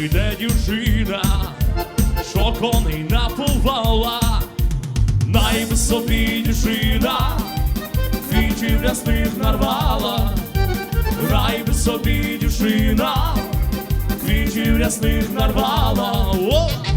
прийде дівчина, що коней напувала, найм собі дівчина, квітів рясних нарвала, найми собі дівчина, квітів рясних нарвала. О!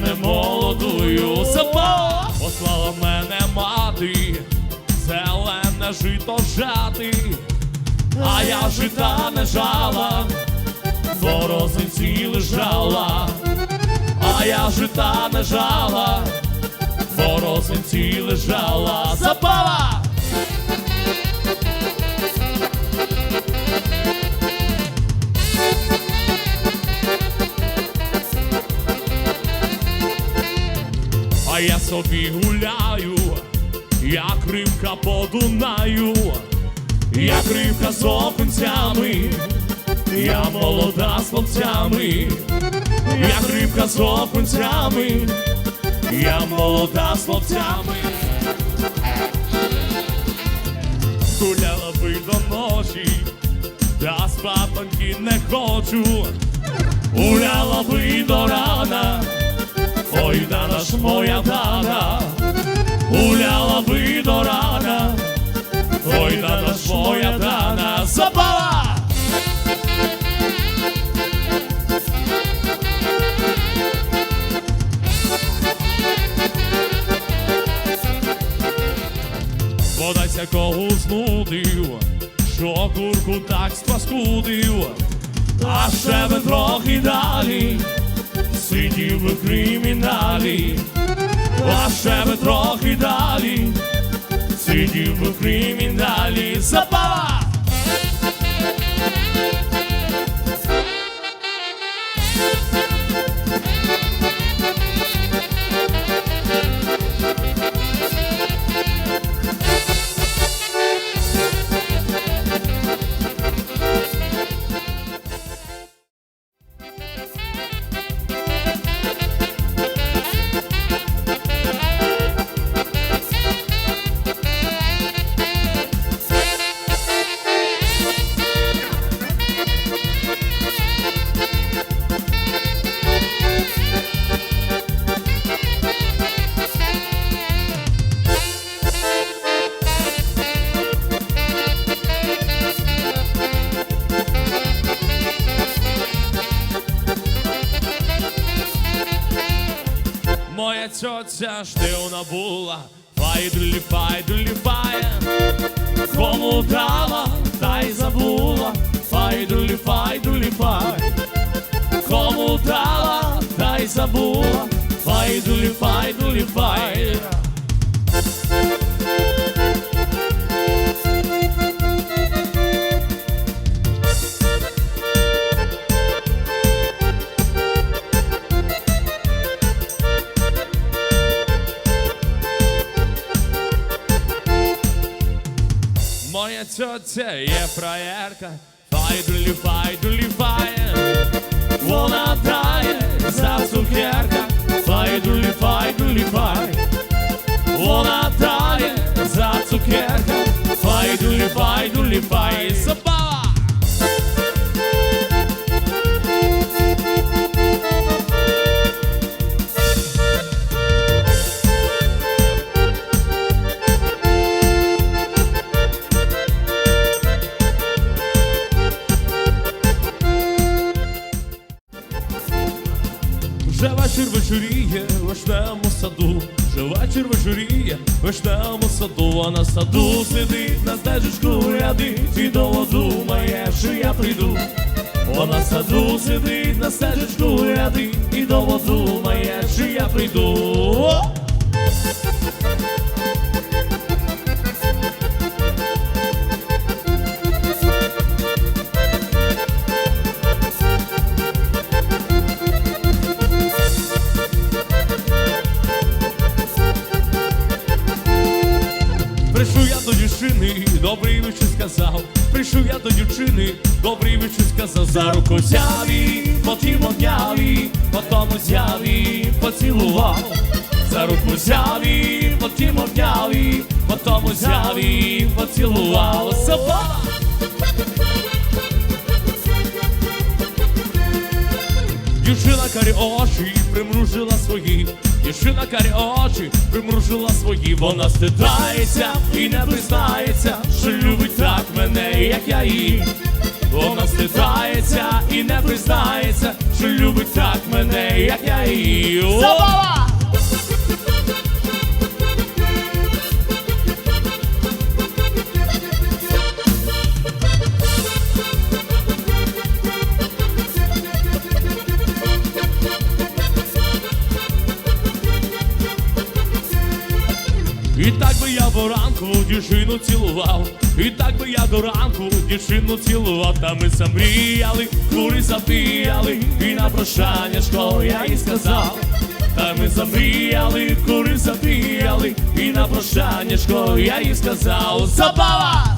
Мене молодую, Запала! послала мене мати, зелене жито жати, а я жита не жала, в розинці лежала а я жита не жала, в розинці лежала, запала! Собі гуляю, як рибка по Дунаю, як рибка з окунцями, я молода з хлопцями як рибка з окунцями, я молода з хлопцями. Гуляла би до ночі, та спатоньки не хочу. Гуляла би до рана, ж моя дана. Гуляла би до рана, ой, дана ж моя дана. Запала! Подайся кого знудив, що курку так спаскудив, а ще би трохи далі, сидів би в криміналі, а ще би трохи далі, сидів би в криміналі, запала! Де вона була, файдулі, файдулі, фає. Кому дала, та й забула, файдулі, файдулі, фай. Кому дала, та й забула, файдулі, файдулі, фай. Тьотя є фраєрка, файдулі, файдулі, фає. Вона тає за цукерка, файдулі, файдулі, фай. Вона тає за цукерка, файдулі, файдулі, фай. Саду, а на саду сидить на стежечку рядить і довго думає, що я прийду. Вона на саду сидить на стежечку рядить і довго думає, що я прийду. Її, потім обняв її, потім взяв поцілував. За руку взяв її, потім обняв її, потім взяв поцілував. Собака! Дівчина карі очі примружила свої, дівчина карі очі примружила свої, вона стидається і не признається, що любить так мене, як я її. Вона стидається і не признається, що любить так мене, як я її. Забава! І так би я до ранку дівчину цілував, і так би я до ранку дівчину цілував, та ми замріяли, кури запіяли, і на прощання що я їй сказав. Та ми замріяли, кури запіяли, і на прощання що я їй сказав. Забава!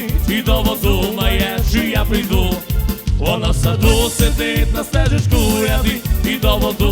Стежечку до і довго думає, що я прийду. Вона в саду сидить на стежечку ряди і довго думає,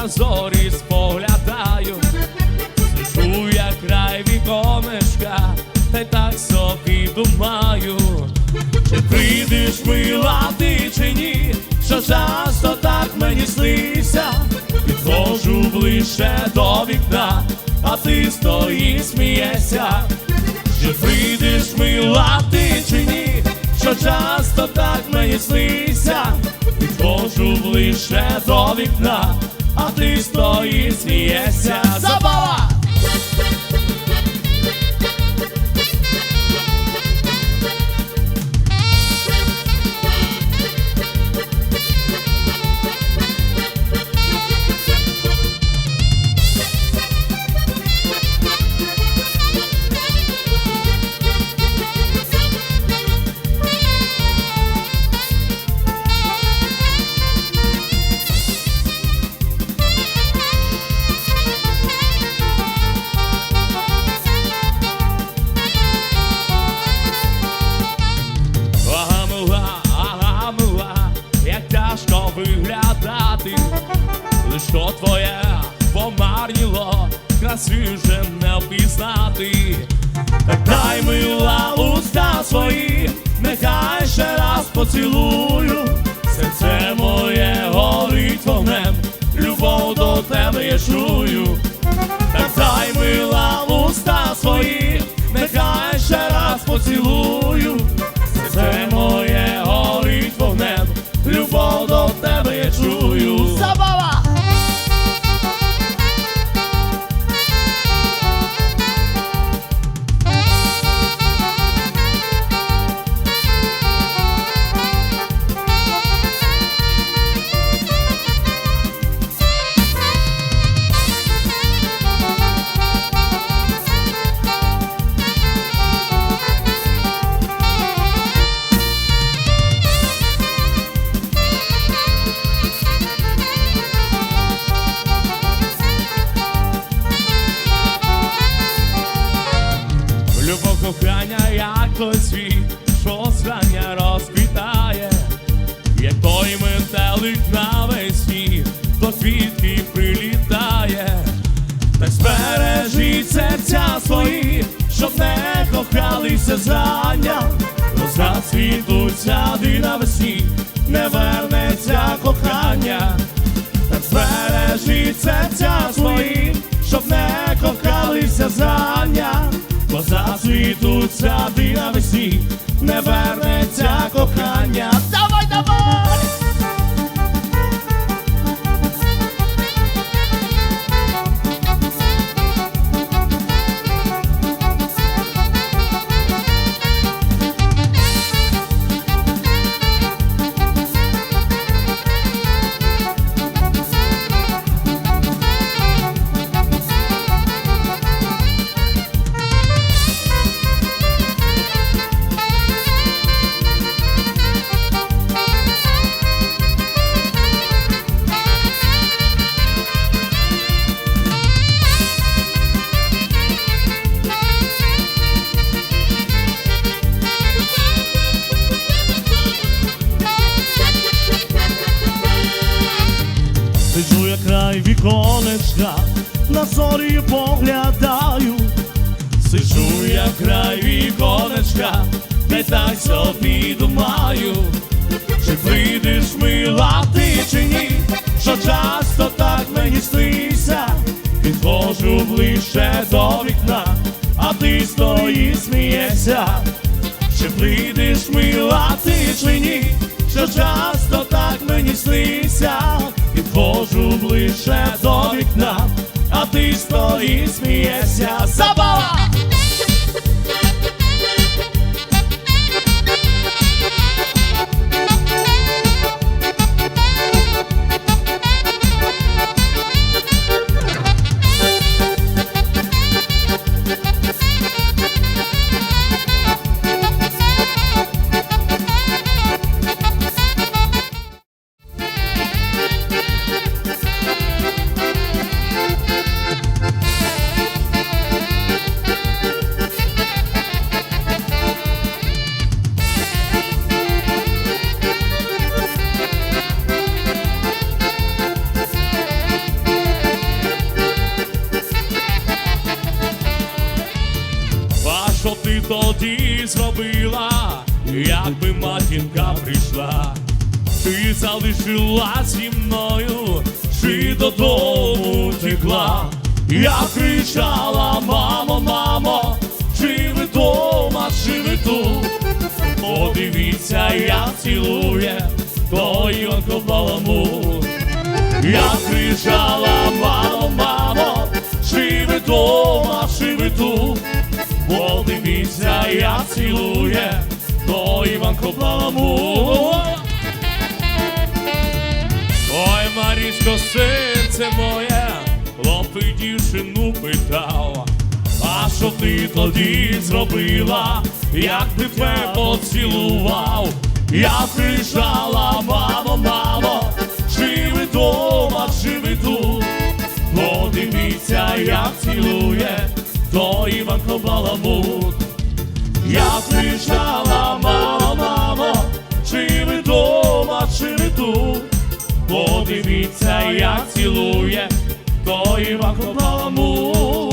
на зорі споглядаю, сижу я край віконечка, та й так собі думаю, чи прийдеш мила ти чи ні, що часто так мені снися, підходжу ближче до вікна, а ти стоїш смієшся. Чи прийдеш мила ти чи ні, що часто так мені снися, підходжу лише до вікна, а ти стоїш смієшся. Забава! Вже не впізнати. Дай мила уста свої, нехай ще раз поцілую, серце моє горить вогнем, любов до тебе я чую. Дай мила уста свої, нехай ще раз поцілую. Серце моє горить вогнем, любов до тебе я чую. Той світ, що зрання розквітає, як той метелик навесні, до квітки прилітає, так збережіть серця свої, щоб не кохалися зрання, розцвітуть сади навесні, не вернеться кохання. Так збережіть серця свої, щоб не кохалися зрання, бо ця сади навесні, не вернеться кохання. Так підходжу ближче до вікна, а ти стоїш смієшся. Чи прийдеш мила ти чи ні, що часто так мені снився, підходжу ближче до вікна, а ти стоїш смієшся. Забава! Матінка прийшла, ти залишилась зі мною, чи додому текла. Я кричала, мамо, мамо, чи ви дома, чи ви тут? Подивіться, як цілує той Іванко. Я кричала, мамо, мамо, чи ви дома, чи ви тут? Подивіться, як цілує той Іванко баламут. Ой, Марічко, серце моє, хлопець дівчину питав, а що ти тоді зробила, як ти тебе поцілував? Я кричала, мамо, мамо, чи ви дома, чи тут? Подивіться, як цілує той Іванко Баламут. Я кричала, мамо, мамо, чи ви дома, чи ви тут? Подивіться, як цілує той Баламут.